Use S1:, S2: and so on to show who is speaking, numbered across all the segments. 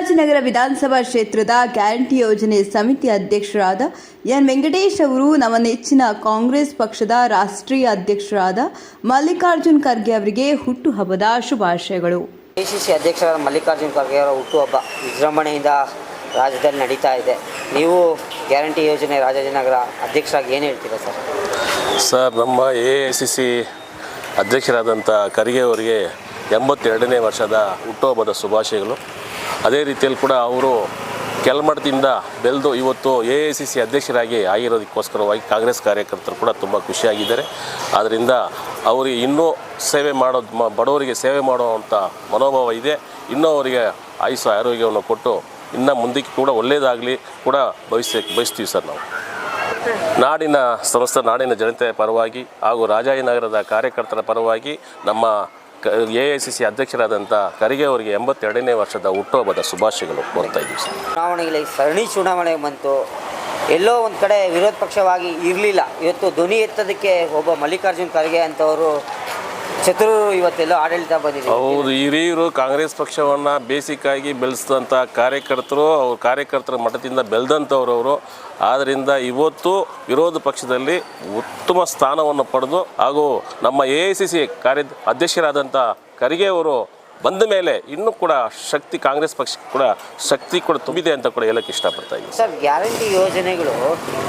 S1: ರಾಜಾಜಿನಗರ ವಿಧಾನಸಭಾ ಕ್ಷೇತ್ರದ ಗ್ಯಾರಂಟಿ ಯೋಜನೆ ಸಮಿತಿ ಅಧ್ಯಕ್ಷರಾದ ಎನ್ ವೆಂಕಟೇಶ್ ಅವರು ನಮ್ಮ ನೆಚ್ಚಿನ ಕಾಂಗ್ರೆಸ್ ಪಕ್ಷದ ರಾಷ್ಟ್ರೀಯ ಅಧ್ಯಕ್ಷರಾದ ಮಲ್ಲಿಕಾರ್ಜುನ್ ಖರ್ಗೆ ಅವರಿಗೆ ಹುಟ್ಟುಹಬ್ಬದ ಶುಭಾಶಯಗಳು.
S2: ಸಿ ಅಧ್ಯಕ್ಷರಾದ ಮಲ್ಲಿಕಾರ್ಜುನ್ ಖರ್ಗೆ ಅವರ ಹುಟ್ಟುಹಬ್ಬ ವಿಜೃಂಭಣೆಯಿಂದ ರಾಜ್ಯದಲ್ಲಿ ನಡೀತಾ ಇದೆ. ನೀವು ಗ್ಯಾರಂಟಿ ಯೋಜನೆ ರಾಜಾಜಿನಗರ ಅಧ್ಯಕ್ಷರಾಗಿ ಏನು ಹೇಳ್ತೀರಾ ಸರ್?
S3: ಸರ್ ನಮ್ಮ ಎ ಐ ಸಿ ಸಿ ಅಧ್ಯಕ್ಷರಾದಂಥ ಖರ್ಗೆ ಅವರಿಗೆ ಎಂಬತ್ತೆರಡನೇ ವರ್ಷದ ಹುಟ್ಟುಹಬ್ಬದ ಶುಭಾಶಯಗಳು. ಅದೇ ರೀತಿಯಲ್ಲಿ ಕೂಡ ಅವರು ಕೆಲ್ಮಠದಿಂದ ಬೆಳೆದು ಇವತ್ತು ಎ ಐ ಸಿ ಸಿ ಅಧ್ಯಕ್ಷರಾಗಿ ಆಗಿರೋದಕ್ಕೋಸ್ಕರವಾಗಿ ಕಾಂಗ್ರೆಸ್ ಕಾರ್ಯಕರ್ತರು ಕೂಡ ತುಂಬ ಖುಷಿಯಾಗಿದ್ದಾರೆ. ಆದ್ದರಿಂದ ಅವರಿಗೆ ಇನ್ನೂ ಸೇವೆ ಮಾಡೋದು ಮ, ಬಡವರಿಗೆ ಸೇವೆ ಮಾಡುವಂಥ ಮನೋಭಾವ ಇದೆ. ಇನ್ನೂ ಅವರಿಗೆ ಆಯುಷ ಆರೋಗ್ಯವನ್ನು ಕೊಟ್ಟು ಇನ್ನು ಮುಂದಕ್ಕೆ ಕೂಡ ಒಳ್ಳೆಯದಾಗಲಿ ಕೂಡ ಬಯಸ ಬಯಸ್ತೀವಿ ಸರ್ ನಾವು. ನಾಡಿನ ಸಮಸ್ತ ನಾಡಿನ ಜನತೆಯ ಪರವಾಗಿ ಹಾಗೂ ರಾಜಾಜಿನಗರದ ಕಾರ್ಯಕರ್ತರ ಪರವಾಗಿ ನಮ್ಮ ಎ ಐ ಸಿ ಸಿ ಅಧ್ಯಕ್ಷರಾದಂಥ ಖರ್ಗೆ ಅವರಿಗೆ ಎಂಬತ್ತೆರಡನೇ ವರ್ಷದ ಹುಟ್ಟುಹಬ್ಬದ ಶುಭಾಶಯಗಳು ಕೋರ್ತಾ ಇದ್ದೀವಿ ಸರ್.
S2: ಚುನಾವಣೆಗಳಲ್ಲಿ ಸರಣಿ ಚುನಾವಣೆ ಬಂತು. ಎಲ್ಲೋ ಒಂದು ಕಡೆ ವಿರೋಧ ಪಕ್ಷವಾಗಿ ಇರಲಿಲ್ಲ. ಇವತ್ತು ಧ್ವನಿ ಎತ್ತದಕ್ಕೆ ಒಬ್ಬ ಮಲ್ಲಿಕಾರ್ಜುನ್ ಖರ್ಗೆ ಅಂತವರು ಚತುರು ಇವತ್ತೆಲ್ಲ ಆಡಳಿತ ಬಂದಿದೆ.
S3: ಹೌದು, ಹಿರಿಯರು ಕಾಂಗ್ರೆಸ್ ಪಕ್ಷವನ್ನು ಬೇಸಿಕ್ಕಾಗಿ ಬೆಳೆಸಿದಂಥ ಕಾರ್ಯಕರ್ತರು, ಅವ್ರ ಕಾರ್ಯಕರ್ತರ ಮಠದಿಂದ ಬೆಳೆದಂಥವ್ರು ಅವರು. ಆದ್ದರಿಂದ ಇವತ್ತು ವಿರೋಧ ಪಕ್ಷದಲ್ಲಿ ಉತ್ತಮ ಸ್ಥಾನವನ್ನು ಪಡೆದು ಹಾಗೂ ನಮ್ಮ ಎ ಐ ಸಿ ಸಿ ಕಾರ್ಯ ಅಧ್ಯಕ್ಷರಾದಂಥ ಖರ್ಗೆ ಅವರು ಬಂದ ಮೇಲೆ ಇನ್ನೂ ಕೂಡ ಶಕ್ತಿ ಕಾಂಗ್ರೆಸ್ ಪಕ್ಷಕ್ಕೆ ಕೂಡ ಶಕ್ತಿ ಕೂಡ ತುಂಬಿದೆ ಅಂತ ಕೂಡ ಹೇಳಕ್ಕೆ ಇಷ್ಟಪಡ್ತಾ ಇದ್ದೀನಿ.
S2: ಸರ್ ಗ್ಯಾರಂಟಿ ಯೋಜನೆಗಳು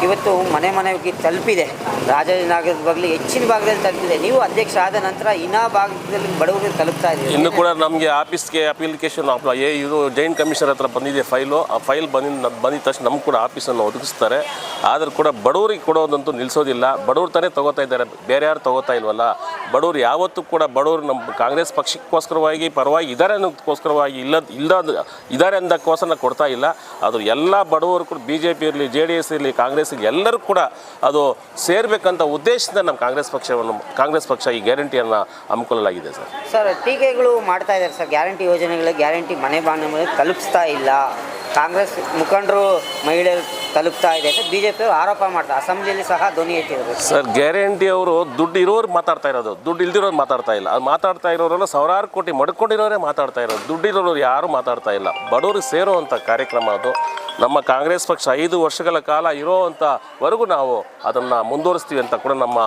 S2: ಇವತ್ತು ಮನೆ ಮನೆಗೆ ತಲುಪಿದೆ. ರಾಜಾಜಿನಗರದ ಬಗ್ಗೆ ಹೆಚ್ಚಿನ ಭಾಗದಲ್ಲಿ ತಲುಪಿದೆ. ನೀವು ಅಧ್ಯಕ್ಷ ಆದ ನಂತರ ಇನ್ನೂ ಭಾಗದಲ್ಲಿ ಬಡವರಿಗೆ ತಲುಪ್ತಾ ಇದೆ
S3: ಇನ್ನು ಕೂಡ ನಮಗೆ ಆಫೀಸ್ಗೆ ಅಪ್ಲಿಕೇಶನ್ ಏ ಇದು ಜೈನ್ ಕಮಿಷನರ್ ಹತ್ರ ಬಂದಿದೆ ಫೈಲು ಆ ಫೈಲ್ ಬಂದಿದ್ದ ಬಂದಿದ ತಕ್ಷಣ ನಮ್ಗೆ ಕೂಡ ಆಫೀಸನ್ನು ಒದಗಿಸ್ತಾರೆ. ಆದರೂ ಕೂಡ ಬಡವರಿಗೆ ಕೊಡೋದಂತೂ ನಿಲ್ಲಿಸೋದಿಲ್ಲ ಬಡವ್ರು ತಾನೇ ತಗೋತಾ ಇದ್ದಾರೆ. ಬೇರೆ ಯಾರು ತಗೋತಾ ಇಲ್ವಲ್ಲ? ಬಡವ್ರು ಯಾವತ್ತೂ ಕೂಡ ಬಡವರು ನಮ್ಮ ಕಾಂಗ್ರೆಸ್ ಪಕ್ಷಕ್ಕೋಸ್ಕರವಾಗಿ ಪರವಾಗಿ ಇದ್ದಾರೆ ಅನ್ನೋದಕ್ಕೋಸ್ಕರವಾಗಿ ಇಲ್ಲ ಇಲ್ಲದ ಇದ್ದಾರೆ ಅಂದಕ್ಕೋಸ್ಕರ ಕೊಡ್ತಾ ಇಲ್ಲ. ಅದು ಎಲ್ಲ ಬಡವರು ಕೂಡ ಬಿ ಜೆ ಪಿ ಇರಲಿ, ಜೆ ಡಿ ಎಸ್ ಇರಲಿ ಕಾಂಗ್ರೆಸ್ ಇರಲಿ ಎಲ್ಲರೂ ಕೂಡ ಅದು ಸೇರಬೇಕಂತ ಉದ್ದೇಶದಿಂದ ನಮ್ಮ ಕಾಂಗ್ರೆಸ್ ಪಕ್ಷವನ್ನು, ಕಾಂಗ್ರೆಸ್ ಪಕ್ಷ ಈ ಗ್ಯಾರಂಟಿಯನ್ನು ಹಮ್ಮಿಕೊಳ್ಳಲಾಗಿದೆ ಸರ್.
S2: ಸರ್, ಟೀಕೆಗಳು ಮಾಡ್ತಾ ಇದ್ದಾರೆ ಸರ್. ಗ್ಯಾರಂಟಿ ಯೋಜನೆಗಳು, ಗ್ಯಾರಂಟಿ ಮನೆ ಬಾಂಧವ್ಯ ತಲುಪಿಸ್ತಾ ಇಲ್ಲ. ಕಾಂಗ್ರೆಸ್ ಮುಖಂಡರು, ಮಹಿಳೆಯರು ತಲುಪ್ತಾ ಇದೆ ಅಂತ ಬಿಜೆಪಿ ಆರೋಪ ಮಾಡ್ತಾರೆ ಅಸೆಂಬ್ಲಿಯಲ್ಲಿ ಸಹ ಧ್ವನಿ ಎತ್ತಿದ್ರು.
S3: ಸರ್, ಗ್ಯಾರಂಟಿ ಅವರು ದುಡ್ಡು ಇರೋರು ಮಾತಾಡ್ತಾ ಇರೋದು. ದುಡ್ಡು ಇಲ್ದಿರೋರು ಮಾತಾಡ್ತಾ ಇಲ್ಲ. ಅದು ಮಾತಾಡ್ತಾ ಇರೋರೆಲ್ಲ ಸಾವಿರಾರು ಕೋಟಿ ಮಡ್ಕೊಂಡಿರೋರೇ ಮಾತಾಡ್ತಾ ಇರೋದು. ದುಡ್ಡಿರೋರು ಯಾರು ಮಾತಾಡ್ತಾ ಇಲ್ಲ. ಬಡವರು ಸೇರುವಂಥ ಕಾರ್ಯಕ್ರಮ ಅದು. ನಮ್ಮ ಕಾಂಗ್ರೆಸ್ ಪಕ್ಷ ಐದು ವರ್ಷಗಳ ಕಾಲ ಇರೋವಂಥವರೆಗೂ ನಾವು ಅದನ್ನು ಮುಂದುವರಿಸ್ತೀವಿ ಅಂತ ಕೂಡ ನಮ್ಮ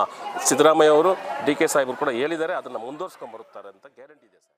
S3: ಸಿದ್ದರಾಮಯ್ಯ ಅವರು, ಡಿ ಕೆ ಸಾಹೇಬರು ಕೂಡ ಹೇಳಿದ್ದಾರೆ. ಅದನ್ನು ಮುಂದುವರಿಸ್ಕೊಂಡು ಬರುತ್ತಾರೆ ಅಂತ ಗ್ಯಾರಂಟಿ ಇದೆ ಸರ್.